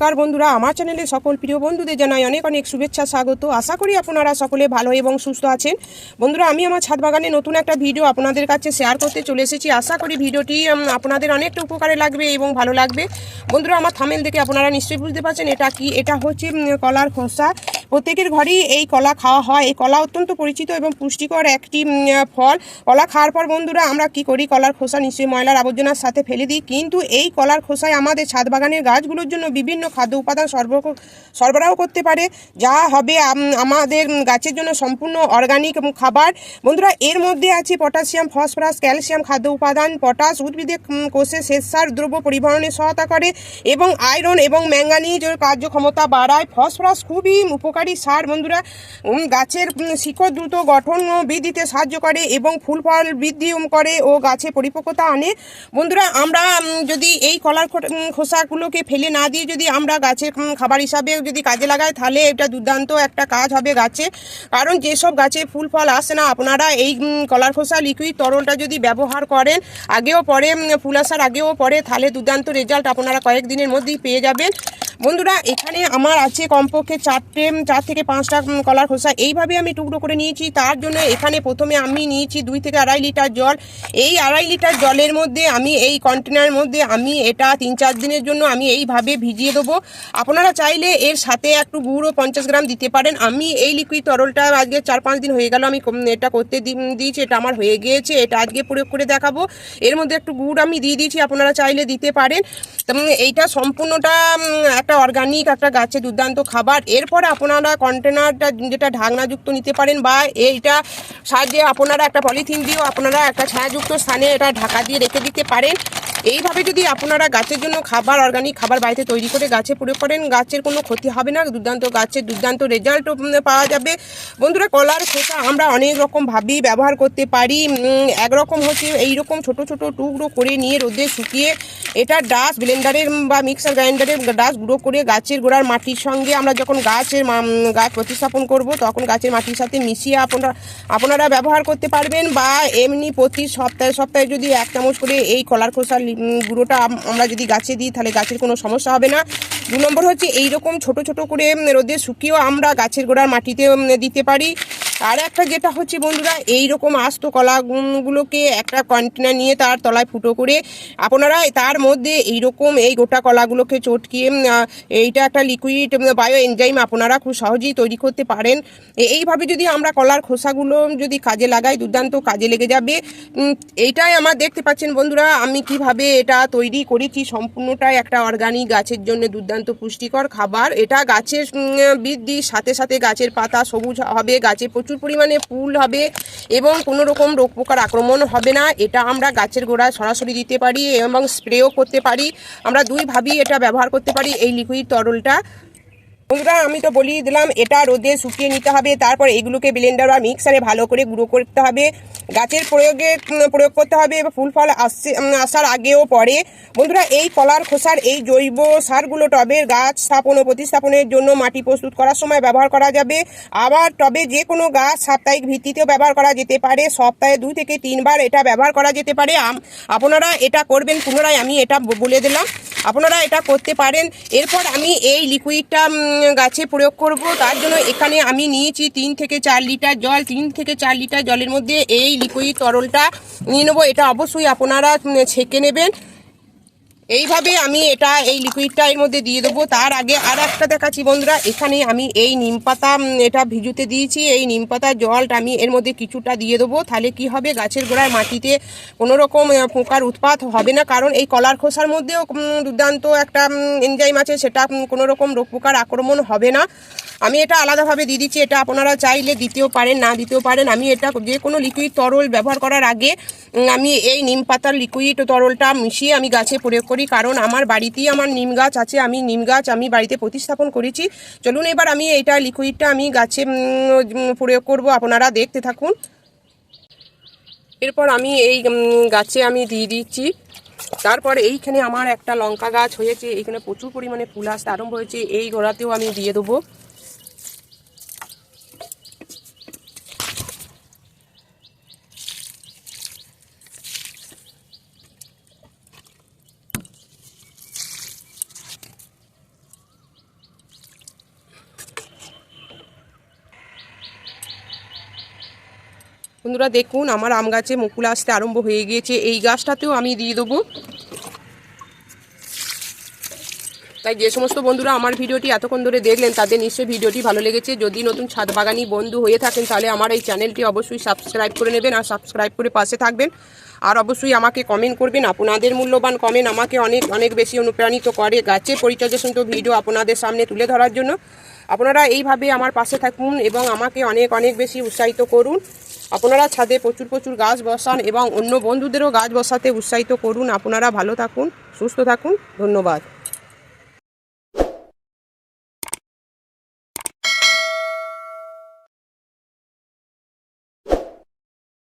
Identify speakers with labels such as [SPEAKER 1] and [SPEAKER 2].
[SPEAKER 1] নমস্কার বন্ধুরা, আমার চ্যানেলে সকল প্রিয় বন্ধুদের জানাই অনেক অনেক শুভেচ্ছা, স্বাগত। আশা করি আপনারা সকলে ভালো এবং সুস্থ আছেন। বন্ধুরা, আমি আমার ছাদ বাগানে নতুন একটা ভিডিও আপনাদের কাছে শেয়ার করতে চলে এসেছি। আশা করি ভিডিওটি আপনাদের অনেকটা উপকারে লাগবে এবং ভালো লাগবে। বন্ধুরা, আমার থামেল দেখে আপনারা নিশ্চয়ই বুঝতে পারছেন এটা কি? এটা হচ্ছে কলার খোসা। প্রত্যেকের ঘরেই এই কলা খাওয়া হয়। এই কলা অত্যন্ত পরিচিত এবং পুষ্টিকর একটি ফল। কলা খাওয়ার পর বন্ধুরা আমরা কি করি? কলার খোসা নিশ্চয়ই ময়লার আবর্জনার সাথে ফেলে দিই। কিন্তু এই কলার খোসায় আমাদের ছাদ বাগানের গাছগুলোর জন্য বিভিন্ন খাদ্য উপাদান সরবরাহ করতে পারে যা হবে আমাদের গাছের জন্য সম্পূর্ণ অর্গানিক খাবার। বন্ধুরা এর মধ্যে আছে পটাশিয়াম ফসফরাস ক্যালসিয়াম খাদ্য উপাদান। পটাশ উদ্ভিদের উম, কোষে শ্বেতসার দ্রব্য পরিবহনে সহায়তা করে এবং আয়রন এবং ম্যাঙ্গানিজ কার্যক্ষমতা বাড়ায়। ফসফরাস খুবই উপকারী সার বন্ধুরা গাছের শিকড় দ্রুত গঠন বৃদ্ধিতে সাহায্য করে এবং ফুল ফল বৃদ্ধি করে ও গাছে পরিপক্কতা আনে। বন্ধুরা, আমরা যদি এই কলার খোসাগুলোকে ফেলে না দিয়ে যদি আমরা গাছের খাবার হিসাবে যদি কাজে লাগাই, তাহলে এটা দুর্দান্ত একটা কাজ হবে গাছে। কারণ যেসব গাছে ফুল ফল আসে না, আপনারা এই কলার খোসা, লিকুইড তরলটা যদি ব্যবহার করেন, আগেও পরে ফুল আসার আগেও পরে, তাহলে দুর্দান্ত রেজাল্ট আপনারা কয়েকদিনের মধ্যেই পেয়ে যাবেন। বন্ধুরা এখানে আমার আছে কমপক্ষে চারটে চার থেকে পাঁচটা কলার খোসা। এইভাবে আমি টুকরো করে নিয়েছি। তার জন্য এখানে প্রথমে আমি নিয়েছি দুই থেকে আড়াই লিটার জল। এই আড়াই লিটার জলের মধ্যে আমি এই কন্টেনারের মধ্যে আমি এটা তিন চার দিনের জন্য আমি এইভাবে ভিজিয়ে দেবো। আপনারা চাইলে এর সাথে একটু গুঁড়ো পঞ্চাশ গ্রাম দিতে পারেন। আমি এই লিকুইড তরলটা আজকে চার পাঁচ দিন হয়ে গেল আমি এটা করতে দিয়েছি এটা আমার হয়ে গিয়েছে এটা আজকে প্রয়োগ করে দেখাবো। এর মধ্যে একটু গুড় আমি দিয়ে দিয়েছি আপনারা চাইলে দিতে পারেন। এইটা সম্পূর্ণটা উম, একটা অর্গানিক একটা গাছে দুর্দান্ত খাবার। এরপরে আপনারা কন্টেনারটা যেটা ঢাকনাযুক্ত নিতে পারেন বা এইটা সাহায্যে আপনারা একটা পলিথিন দিয়েও আপনারা একটা ছায়াযুক্ত স্থানে এটা ঢাকা দিয়ে রেখে দিতে পারেন। এইভাবে যদি আপনারা গাছের জন্য খাবার অর্গানিক খাবার বাড়িতে তৈরি করে গাছে প্রয়োগ করেন, গাছের কোনো ক্ষতি হবে না। দুর্দান্ত গাছের দুর্দান্ত রেজাল্টও পাওয়া যাবে। বন্ধুরা, কলার খোসা আমরা অনেক রকমভাবেই ব্যবহার করতে পারি। একরকম হচ্ছে এইরকম ছোট ছোট টুকরো করে নিয়ে রোদে শুকিয়ে এটা ডাস ব্লেন্ডারের বা মিক্সার গ্রাইন্ডারের ডাস গুঁড়ো করে গাছের গোড়ার মাটির সঙ্গে আমরা যখন গাছের গাছ প্রতিস্থাপন করব, তখন গাছের মাটির সাথে মিশিয়ে আপনারা আপনারা ব্যবহার করতে পারবেন। বা এমনি প্রতি সপ্তাহে সপ্তাহে যদি এক চামচ করে এই কলার খোসার গুঁড়োটা আমরা যদি গাছে দিই, তাহলে গাছের কোনো সমস্যা হবে না। দু নম্বর হচ্ছে, এইরকম ছোট ছোট করে রোদে শুকিয়েও আমরা গাছের গোড়ার মাটিতে দিতে পারি। আর একটা যেটা হচ্ছে বন্ধুরা এই রকম আস্ত কলাগুলোকে একটা কন্টেনার নিয়ে তার তলায় ফুটো করে আপনারা তার মধ্যে এইরকম এই গোটা কলাগুলোকে চটকিয়ে এইটা একটা লিকুইড বায়ো এনজাইম আপনারা খুব সহজেই তৈরি করতে পারেন। এইভাবে যদি আমরা কলার খোসাগুলো যদি কাজে লাগাই, দুর্দান্ত কাজে লেগে যাবে। এইটাই আমার দেখতে পাচ্ছেন বন্ধুরা, আমি কীভাবে এটা তৈরি করেছি, সম্পূর্ণটাই একটা অর্গানিক গাছের জন্য দুর্দান্ত পুষ্টিকর খাবার। এটা গাছের বৃদ্ধির সাথে সাথে গাছের পাতা সবুজ হবে, গাছে প্রচুর পরিমাণে ফুল হবে এবং কোনো রকম রোগ পোকার আক্রমণ হবে না। এটা আমরা গাছের গোড়ায় সরাসরি দিতে পারি এবং স্প্রেও করতে পারি। আমরা দুইভাবেই এটা ব্যবহার করতে পারি এই লিকুইড তরলটা। বন্ধুরা, আমি তো বলিয়ে দিলাম, এটা রোদে শুকিয়ে নিতে হবে, তারপর এগুলোকে ব্লেন্ডার বা মিক্সারে ভালো করে গুঁড়ো করতে হবে। গাছের প্রয়োগে প্রয়োগ করতে হবে এবং ফুল ফল আসছে আসার আগেও পরে। বন্ধুরা, এই কলার খোসার, এই জৈব সারগুলো টবের গাছ স্থাপন ও প্রতিস্থাপনের জন্য মাটি প্রস্তুত করার সময় ব্যবহার করা যাবে। আবার টবে যে কোনো গাছ সাপ্তাহিক ভিত্তিতেও ব্যবহার করা যেতে পারে, সপ্তাহে দুই থেকে তিনবার এটা ব্যবহার করা যেতে পারে। আপনারা এটা করবেন, পুনরায় আমি এটা বলে দিলাম। আপনারা এটা করতে পারেন। এরপর আমি এই লিকুইডটা গাছে প্রয়োগ করব। তার জন্য এখানে আমি নিয়েছি তিন থেকে চার লিটার জল। তিন থেকে চার লিটার জলের মধ্যে এই লিকুইড তরলটা নিয়ে নেব। এটা অবশ্যই আপনারা ছেঁকে নেবেন। এইভাবে আমি এটা, এই লিকুইডটা এর মধ্যে দিয়ে দেবো। তার আগে আর একটা দেখাচ্ছি বন্ধুরা, এখানে আমি এই নিম পাতা এটা ভিজুতে দিয়েছি। এই নিম পাতার জলটা আমি এর মধ্যে কিছুটা দিয়ে দেবো। তাহলে কি হবে, গাছের গোড়ায় মাটিতে কোনো রকম পোকার উৎপাত হবে না। কারণ এই কলার খোসার মধ্যেও দুর্দান্ত একটা এনজাইম আছে। সেটা কোনো রকম রোগ পোকার আক্রমণ হবে না। আমি এটা আলাদাভাবে দিয়ে দিচ্ছি। এটা আপনারা চাইলে দিতেও পারেন, না দিতেও পারেন। আমি এটা যে কোনো লিকুইড তরল ব্যবহার করার আগে আমি এই নিম পাতার লিকুইড তরলটা মিশিয়ে আমি গাছে প্রয়োগ করি কারণ আমার বাড়িতেই আমার নিম গাছ আছে, আমি নিম গাছ আমি বাড়িতে প্রতিস্থাপন করেছি। চলুন এবার আমি এটা লিকুইডটা আমি গাছে প্রয়োগ করব, আপনারা দেখতে থাকুন। এরপর আমি এই গাছে আমি দিয়ে দিচ্ছি। তারপর এইখানে আমার একটা লঙ্কা গাছ হয়েছে, এইখানে প্রচুর পরিমাণে ফুল আসতে আরম্ভ হয়েছে, এই গোড়াতেও আমি দিয়ে দেবো। বন্ধুরা, দেখুন, আমার আম গাছে মুকুল আসতে আরম্ভ হয়ে গিয়েছে। এই গাছটাতেও আমি দিয়ে দেবো। তাই যে সমস্ত বন্ধুরা আমার ভিডিওটি এতক্ষণ ধরে দেখলেন, তাদের নিশ্চয়ই ভিডিওটি ভালো লেগেছে। যদি নতুন ছাদ বাগানি বন্ধু হয়ে থাকেন, তাহলে আমার এই চ্যানেলটি অবশ্যই সাবস্ক্রাইব করে নেবেন আর সাবস্ক্রাইব করে পাশে থাকবেন। আর অবশ্যই আমাকে কমেন্ট করবেন। আপনাদের মূল্যবান কমেন্ট আমাকে অনেক অনেক বেশি অনুপ্রাণিত করে গাছের পরিচর্যা সন্ত ভিডিও আপনাদের সামনে তুলে ধরার জন্য। আপনারা এইভাবে আমার পাশে থাকুন এবং আমাকে অনেক অনেক বেশি উৎসাহিত করুন। আপনারা ছাদে প্রচুর প্রচুর গাছ বসান এবং অন্য বন্ধুদেরও গাছ বসাতে উৎসাহিত করুন। আপনারা ভালো থাকুন, সুস্থ থাকুন। ধন্যবাদ।